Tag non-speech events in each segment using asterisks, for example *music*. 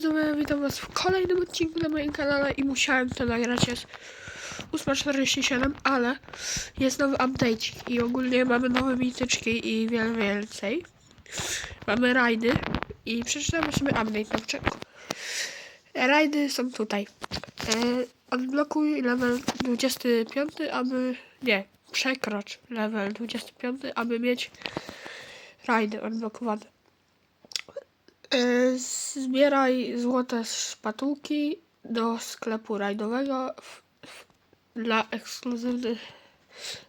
widzowie, witam was w kolejnym odcinku na moim kanale i musiałem to nagrać, jest 8.47, ale jest nowy update i ogólnie mamy nowe mityczki i wiele więcej. Mamy rajdy i przeczytamy sobie update na początku. Rajdy są tutaj. E, odblokuj level 25, aby... nie, przekrocz level 25, aby mieć rajdy odblokowane. E, Zbieraj złote szpatułki do sklepu rajdowego w, w, dla ekskluzywnych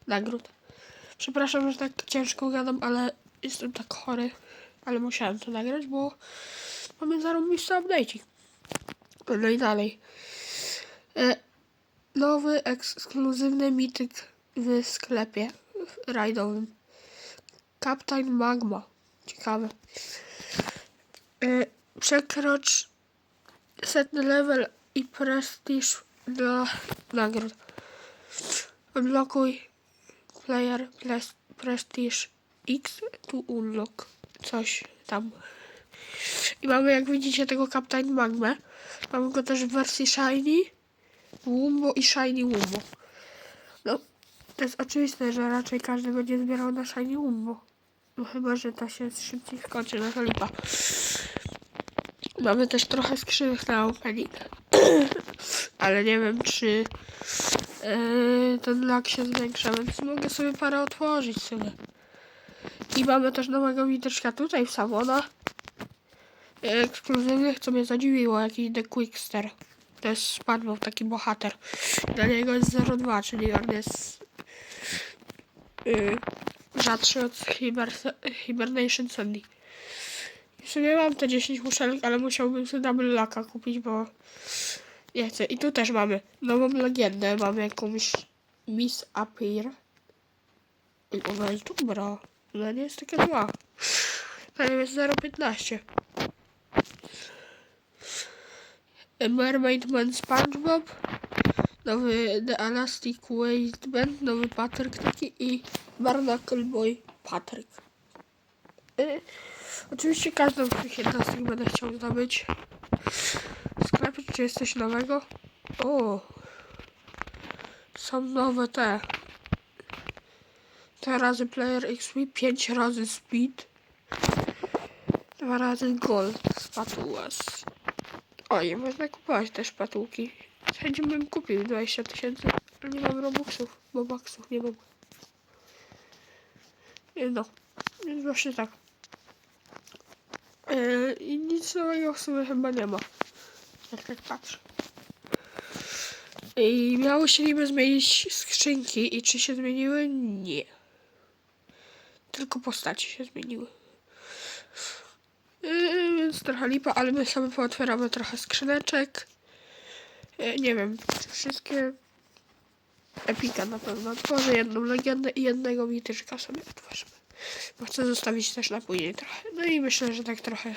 nagród. Przepraszam, że tak ciężko gadam, ale jestem tak chory, ale musiałem to nagrać, bo mamy zarobisty update. No i dalej. E, nowy ekskluzywny mityk w sklepie rajdowym. Captain Magma. Ciekawe. E, Przekrocz setny level i prestiż dla nagród. Odblokuj player pres, prestige X to unlock. Coś tam. I mamy jak widzicie tego Captain Magmę. Mamy go też w wersji Shiny, Wumbo i Shiny Wumbo. No, to jest oczywiste, że raczej każdy będzie zbierał na Shiny Wumbo. No chyba, że to się szybciej skończy na to lipa. Mamy też trochę skrzynek na opening. *clears throat* Ale nie wiem, czy yy, ten lak się zwiększa, więc mogę sobie parę otworzyć sobie. I mamy też nowego mityczka tutaj w Savona. Ekskluzywnych, co mnie zadziwiło, jakiś The Quickster. To jest spadł taki bohater. Dla niego jest 0,2, czyli on jest yy, rzadszy od Hiber Hibernation Sandy. W sumie mam te 10 muszelek, ale musiałbym sobie double laka kupić, bo nie chcę. I tu też mamy nową legendę. Mamy jakąś Miss Appear. I ona jest dobra. Ona nie jest taka zła. To jest 0,15. Mermaid Man SpongeBob. Nowy The Elastic Waistband. Nowy Patrick taki i Barnacle Boy Patrick. Y Oczywiście każdą z tych jednostek będę chciał zdobyć. W sklepie czy jest coś nowego? O! Są nowe te. Dwa razy Player XP, pięć razy Speed. Dwa razy Gold Spatulas. O, i można kupować te szpatułki. Z chęcią bym kupił 20 tysięcy. ale Nie mam robuxów, bo baksów nie mam. No, więc właśnie tak. Yy, I nic nowego w sumie chyba nie ma. Jak tak patrzę. I miało się niby zmienić skrzynki i czy się zmieniły? Nie. Tylko postacie się zmieniły. Yy, więc trochę lipa, ale my sobie pootwieramy trochę skrzyneczek. Yy, nie wiem, czy wszystkie epika na pewno otworzę, jedną legendę i jednego mityczka sobie otworzymy. Bo chcę zostawić też na później trochę. No i myślę, że tak trochę.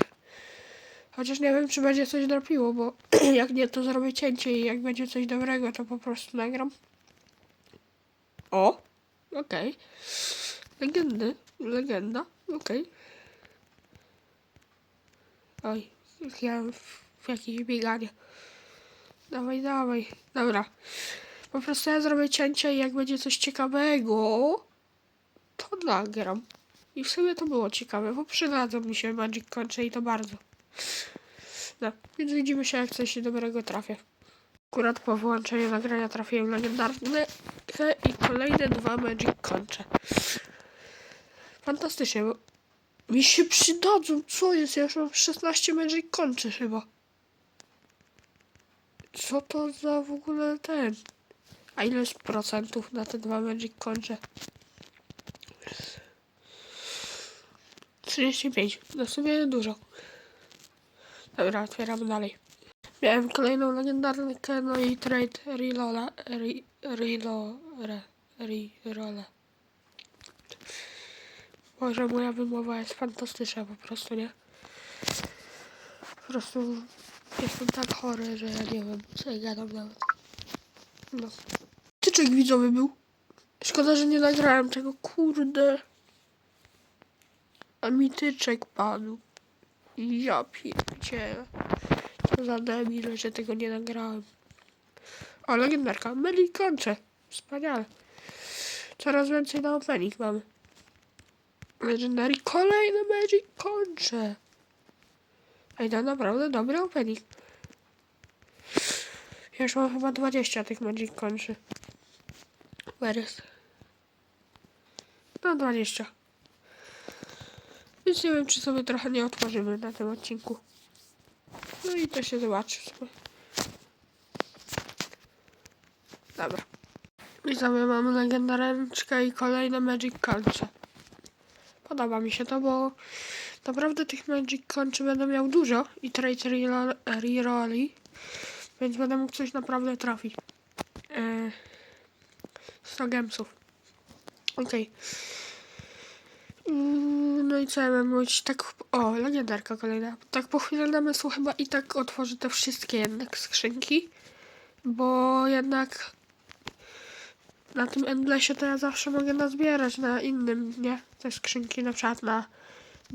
Chociaż nie wiem, czy będzie coś dropiło, bo *clears throat* jak nie, to zrobię cięcie i jak będzie coś dobrego, to po prostu nagram. O! Okej. Okay. Legendy. Legenda. Okej. Okay. Oj, ja w, w jakieś bieganie. Dawaj, dawaj. Dobra. Po prostu ja zrobię cięcie i jak będzie coś ciekawego, to nagram. I w sumie to było ciekawe, bo przydadzą mi się Magic Conche i to bardzo. No, więc widzimy się jak coś dobrego trafię. Akurat po wyłączeniu nagrania trafiłem legendarne i kolejne dwa Magic Conche. Fantastycznie, bo mi się przydadzą. Co jest? Ja już mam 16 Magic Conche chyba. Co to za w ogóle ten? A ile jest procentów na te dwa Magic Conche? 35. No w sumie dużo. Dobra, otwieramy dalej. Miałem kolejną legendarkę, no i trade relola, re, relo, re, re, Boże, moja wymowa jest fantastyczna po prostu, nie? Po prostu jestem tak chory, że ja nie wiem, co ja gadam nawet. No. Tyczek widzowy był. Szkoda, że nie nagrałem tego, kurde. A mityczek padł. Ja pierdzielę. Za debil, że tego nie nagrałem. O, legendarka. Conche. Wspaniale. Coraz więcej na opening mamy. Legendary kolejny Magic Conche. Ej, to naprawdę dobry opening. Ja już mam chyba 20 tych Magic Conche. Is? No 20. Więc nie wiem, czy sobie trochę nie otworzymy na tym odcinku. No i to się zobaczy sobie. Dobra. I sobie mamy legendareczkę i kolejne Magic Conche. Podoba mi się to, bo naprawdę tych Magic Conche będę miał dużo i trade rerolli, więc będę mógł coś naprawdę trafić. Yy, 100 gemsów. Okej. Mm, No i co ja mam mówić? Tak, o, legendarka kolejna. Tak po chwilę namysłu chyba i tak otworzę te wszystkie jednak skrzynki, bo jednak na tym Endlessie to ja zawsze mogę nazbierać na innym, nie? Te skrzynki, na przykład na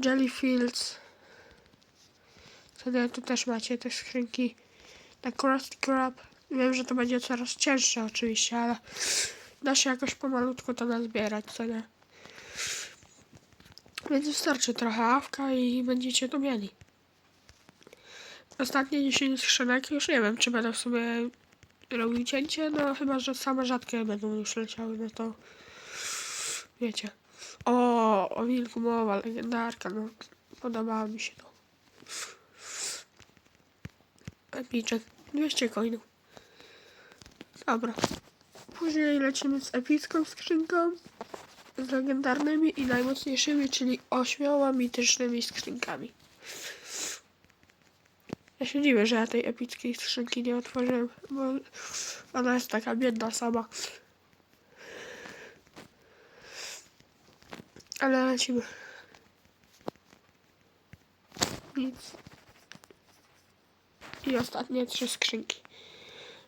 Jellyfields. Wtedy tu też macie te skrzynki na Krusty Krab. Wiem, że to będzie coraz cięższe oczywiście, ale da się jakoś pomalutku to nazbierać, co nie? Więc wystarczy trochę awka i będziecie to mieli. Ostatnie 10 skrzynek, już nie wiem, czy będę w sumie robił cięcie, no chyba, że same rzadkie będą już leciały, no to wiecie. O, o wilku mowa, legendarka, no podobało mi się to. Epiczek, 200 coinów. Dobra. Później lecimy z epicką skrzynką z legendarnymi i najmocniejszymi, czyli ośmioma mitycznymi skrzynkami. Ja się dziwię, że ja tej epickiej skrzynki nie otworzyłem, bo ona jest taka biedna sama. Ale lecimy. Nic. I ostatnie trzy skrzynki.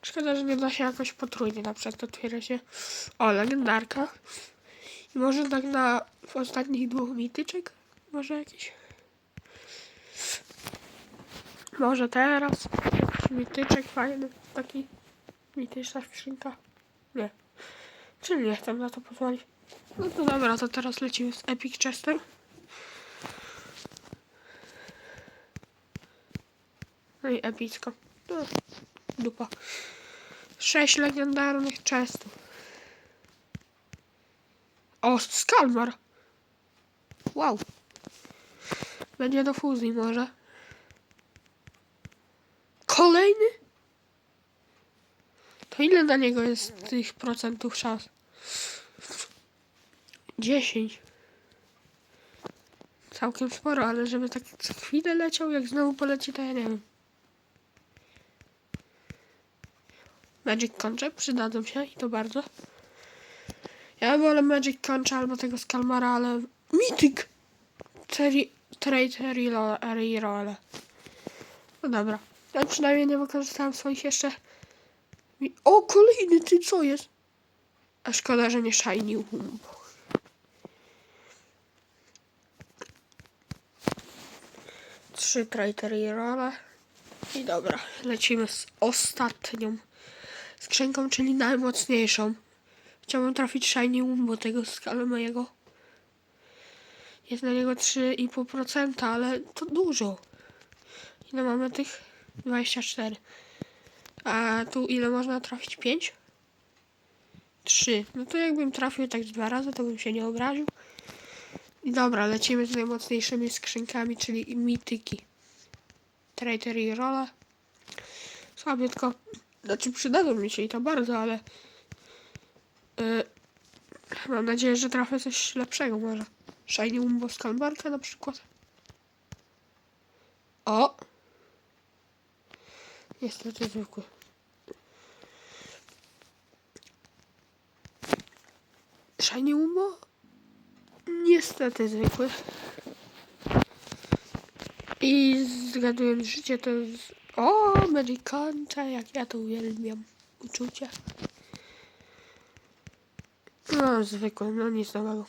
Szkoda, że nie da się jakoś potrójnie na przykład otwiera się. O, legendarka. I może tak na w ostatnich dwóch mityczek? Może jakiś? Może teraz? Jakiś mityczek fajny, taki mityczna skrzynka. Nie. Czyli nie chcę na to pozwolić. No to dobra, to teraz lecimy z Epic Chestem. No i epicko. No, dupa. Sześć legendarnych chestów. O, Skalmar. Wow. Będzie do fuzji może. Kolejny? To ile na niego jest tych procentów szans? 10. Całkiem sporo, ale żeby tak chwilę leciał, jak znowu poleci, to ja nie wiem. Magic Conche przydadzą się i to bardzo. Ja wolę Magic Concha albo tego Skalmara, ale... Mythic! Trade Reroll. No dobra. Ja przynajmniej nie wykorzystałem swoich jeszcze... O, kolejny, ty co jest? A szkoda, że nie Shiny Wumbo. Trzy Trade Rerolle. I dobra, lecimy z ostatnią skrzynką, czyli najmocniejszą. Chciałbym trafić Shiny Wumbo tego skala mojego. Jest na niego 3,5%, ale to dużo. Ile mamy tych? 24. A tu ile można trafić? 5? 3. No to jakbym trafił tak dwa razy, to bym się nie obraził. Dobra, lecimy z najmocniejszymi skrzynkami, czyli mityki. Trader i rola. Słabiutko. Znaczy przydadzą mi się i to bardzo, ale... Yy, mam nadzieję, że trafię coś lepszego może. Shiny Wumbo Skalmarka na przykład. O! Niestety zwykły. Shiny Wumbo? Niestety zwykły. I zgadując życie to. O, Concha, jak ja to uwielbiam. Uczucie. No, zwykły, no nic nowego.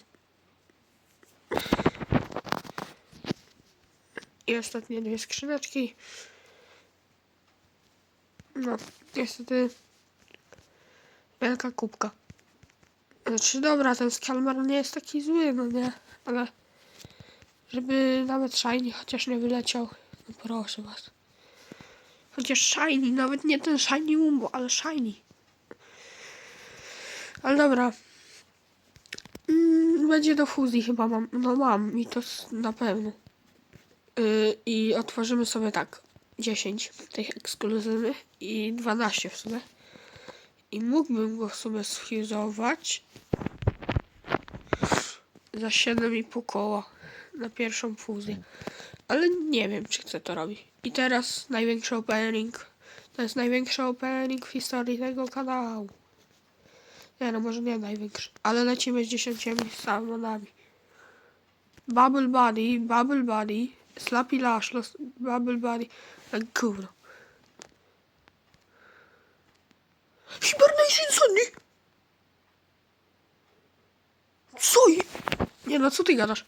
I ostatnie dwie skrzyneczki. No, niestety wielka kubka. Znaczy dobra, ten skalmar nie jest taki zły, no nie, ale żeby nawet shiny chociaż nie wyleciał, no proszę was. Chociaż shiny, nawet nie ten shiny umbo, ale shiny. Ale dobra. Mm, będzie do fuzji chyba mam, no mam i to na pewno. Yy, I otworzymy sobie tak 10 tych ekskluzywnych i 12 w sumie. I mógłbym go w sumie sfuzować za 7,5 koła na pierwszą fuzję. Ale nie wiem, czy chcę to robić. I teraz największy opening. To jest największy opening w historii tego kanału. Nie no, może nie największy, ale lecimy z 10 samonami. Bubble Buddy, Bubble Buddy, Slappy Lash, Los- Bubble Buddy, gówno. Hibernation Sandy! Co? Nie no, co ty gadasz?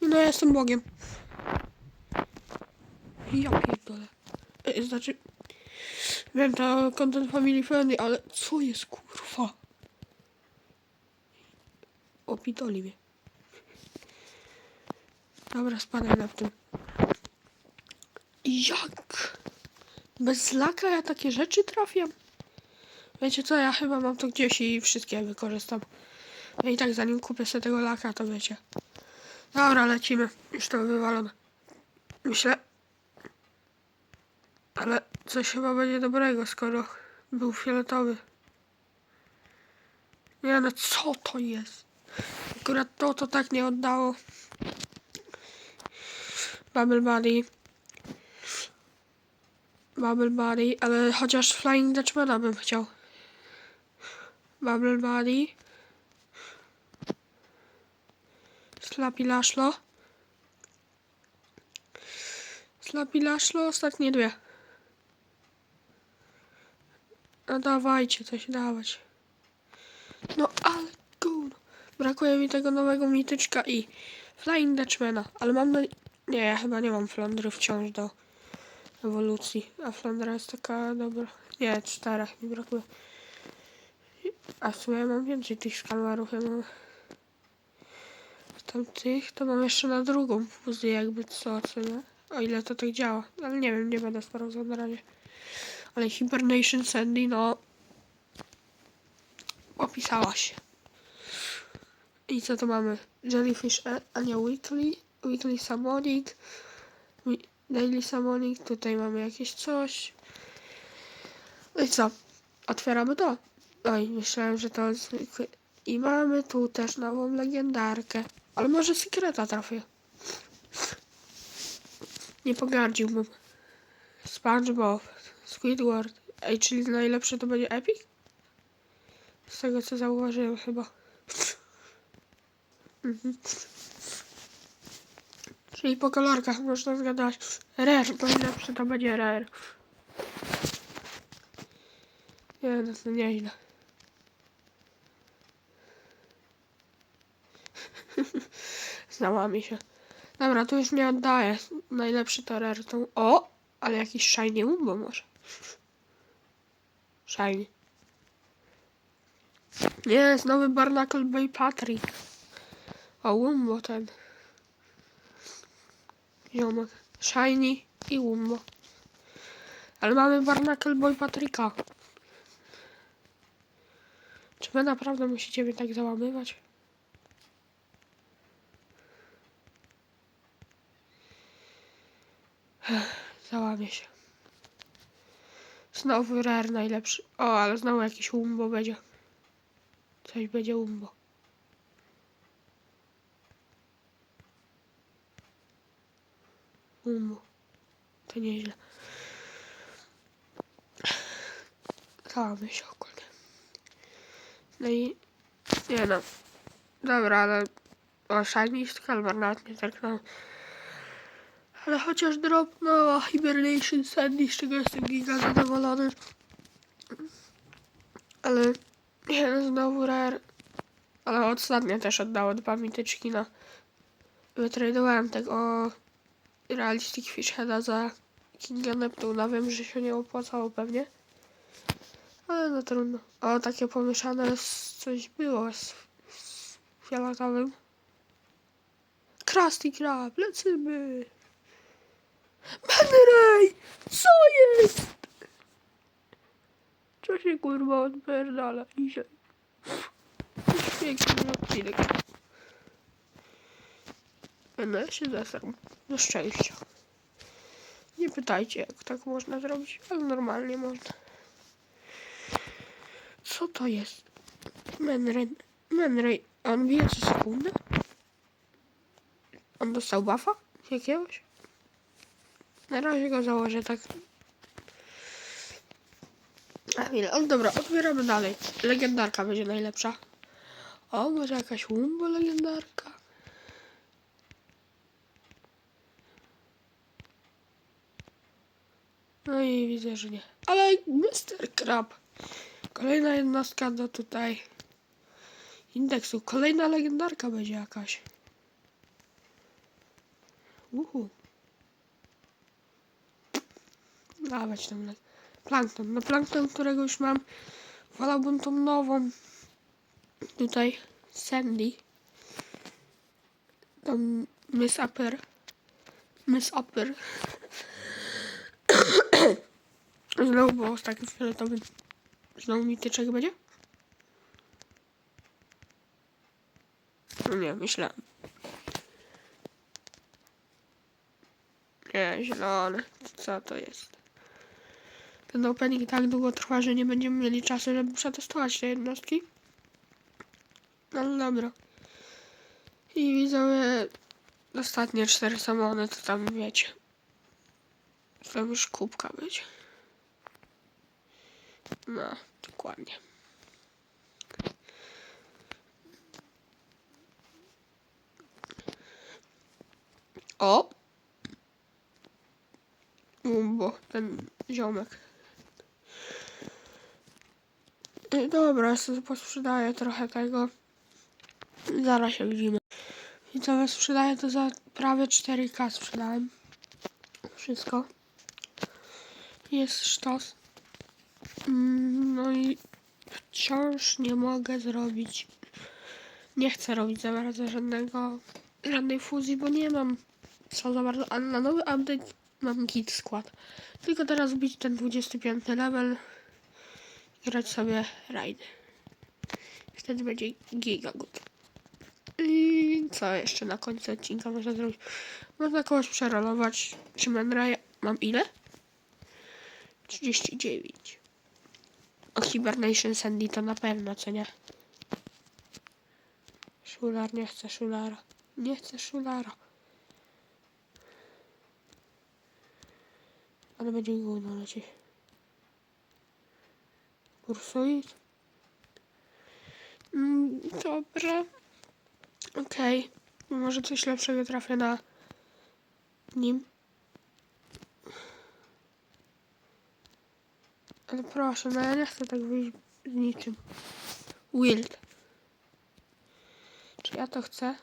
No, ja jestem Bogiem. Ja pierdolę. E, Znaczy... Wiem, to content family friendly, ale co jest kurwa? Opitoli mnie. Dobra, spadaj na tym. Jak? Bez laka ja takie rzeczy trafiam? Wiecie co, ja chyba mam to gdzieś i wszystkie wykorzystam. I tak zanim kupię sobie tego laka, to wiecie. Dobra, lecimy. Już to wywalone. Myślę. Ale coś chyba będzie dobrego, skoro był fioletowy. Nie no, co to jest? Akurat to to tak nie oddało. Bubble Buddy. Bubble Buddy, ale chociaż Flying Dutchmana bym chciał. Bubble Buddy. Slappy Lashlo. Slappy ostatnie dwie. Dawajcie, coś dawać. No ale gówno. Brakuje mi tego nowego mityczka i Flying Dutchmana, ale mam na... Nie, ja chyba nie mam Flandry wciąż do ewolucji, a Flandra jest taka dobra. Nie, czterech mi brakuje. A w sumie mam więcej tych skalmarów, ja mam... Tam tych, to mam jeszcze na drugą fuzję jakby co, co nie? O ile to tak działa, ale nie wiem, nie będę sprawdzał na razie. Ale Hibernation Sandy, no... Opisała się. I co tu mamy? Jellyfish, e, a nie Weekly, Weekly wi- Daily Summoning, tutaj mamy jakieś coś. No i co? Otwieramy to. Oj, myślałem, że to zwykły. I mamy tu też nową legendarkę. Ale może sekreta trafię. Nie pogardziłbym. SpongeBob, Squidward. Ej, czyli najlepsze to będzie Epic? Z tego co zauważyłem chyba. Mhm. Czyli po kolorkach można zgadać. Rare, najlepsze to będzie rare. Nie, no to nieźle. *laughs* Znała się. Dobra, tu już nie oddaję. Najlepszy to rare. To... O! Ale jakiś shiny umbo może. Shiny. Jest nowy Barnacle Bay Patrick. O, Wumbo ten. Ziomek. Shiny i Wumbo. Ale mamy Barnacle Boy Patryka. Czy wy naprawdę musicie mnie tak załamywać? Ech, Załamię się. Znowu rare najlepszy. O, ale znowu jakiś Wumbo będzie. Coś będzie Wumbo. Wumbo. To nieźle. Załamię się ogólnie. No i... Nie no. Dobra, ale... O, Shiny Skalmar nawet nie zerknąłem. Ale chociaż dropnęła Hibernation Sandy, z czego jestem giga zadowolony. Ale... Nie no, znowu rare. Ale ostatnio też oddało dwa mityczki na... Wytradowałem tego Realistic Fish Heada za Kinga Neptuna. Wiem, że się nie opłacało pewnie. Ale no trudno. O, takie pomieszane z coś było z, z. Krusty Krab, lecimy! Menrej! Co jest? Co się kurwa odpierdala dzisiaj? Piękny odcinek. Będę się zesrał. Do szczęścia. Nie pytajcie, jak tak można zrobić, ale normalnie można. Co to jest? Menrej. Menrej. On bije co sekundę? On dostał buffa? Jakiegoś? Na razie go założę tak. A chwilę. O, dobra, otwieramy dalej. Legendarka będzie najlepsza. O, może jakaś Wumbo legendarka? No i widzę, że nie. Ale Mr. Crab. Kolejna jednostka do tutaj indeksu. Kolejna legendarka będzie jakaś. Uhu. Dawać tam plankton. No plankton, którego już mam. Wolałbym tą nową. Tutaj Sandy. Tą Miss Upper. Miss Upper. *coughs* Znowu było z takim fioletowym. Znowu mityczek będzie? No nie, myślałem. Nie, zielony. Co to jest? Ten opening tak długo trwa, że nie będziemy mieli czasu, żeby przetestować te jednostki. No ale dobra. I widzowie, ostatnie cztery samony, to tam wiecie. To już kubka być. No, dokładnie. O! Umbo, ten ziomek. Dobra, ja sobie posprzedaję trochę tego. Zaraz się widzimy. I co sprzedaję to za prawie 4K sprzedałem. Wszystko. Jest sztos. Mm, No i wciąż nie mogę zrobić. Nie chcę robić za bardzo żadnego, żadnej fuzji, bo nie mam co za bardzo. A na nowy update mam git skład. Tylko teraz bić ten 25 level. Grać sobie rajdy. Wtedy będzie giga good. I co jeszcze na końcu odcinka można zrobić? Można kogoś przerolować. Czy Menraja mam ile? 39. O Hibernation Sandy to na pewno, co nie? Szular, nie chcę szulara. Nie chcę szulara. Ale będzie gówno lecieć. Kursuit. Mm, dobra. Okej. Może coś lepszego trafię na nim. Ale proszę, no ja nie chcę tak wyjść z niczym. Wild. Czy ja to chcę?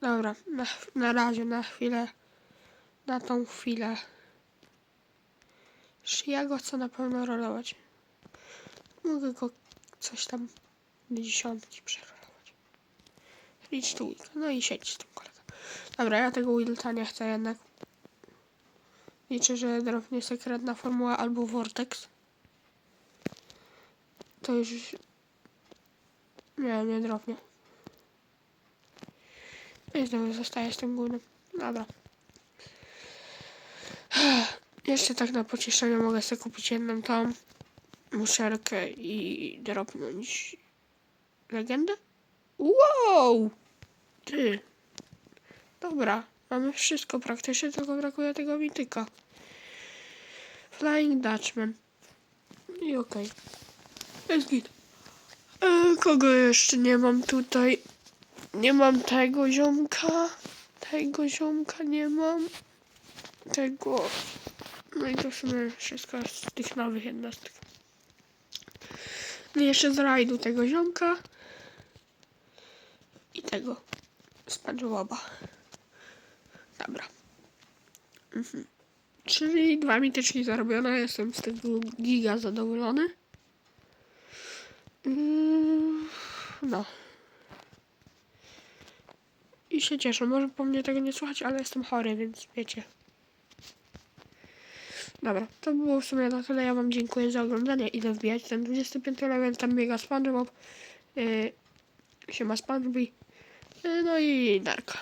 Dobra, na, na razie, na chwilę. Na tą chwilę. Czy ja go chcę na pewno rolować? Mogę go coś tam do dziesiątki przerolować. Idź tu, Wilka. no i siedź z tym kolegą. Dobra, ja tego Wilta nie chcę jednak. Liczę, że drobnie sekretna formuła albo Vortex. To już... Nie, nie drobnie. I znowu zostaję z tym górnym. Dobra. Jeszcze tak na pocieszenie mogę sobie kupić jedną tą muszelkę i dropnąć legendę? Wow! Ty. Dobra, mamy wszystko praktycznie, tylko brakuje tego mityka. Flying Dutchman. I okej. Jest git. E, kogo jeszcze nie mam tutaj? Nie mam tego ziomka. Tego ziomka nie mam. Tego. No i to w sumie wszystko z tych nowych jednostek. No jeszcze z rajdu tego ziomka. I tego. SpongeBoba. Dobra. Czyli dwa mityczki zarobione, jestem z tego giga zadowolony. Mm, No. I się cieszę. Może po mnie tego nie słuchać, ale jestem chory, więc wiecie. Dobra, to było w sumie na tyle. Ja wam dziękuję za oglądanie. Idę wbijać ten 25 level, tam biega SpongeBob. Yy, siema SpongeBob. Yy, no i Darka.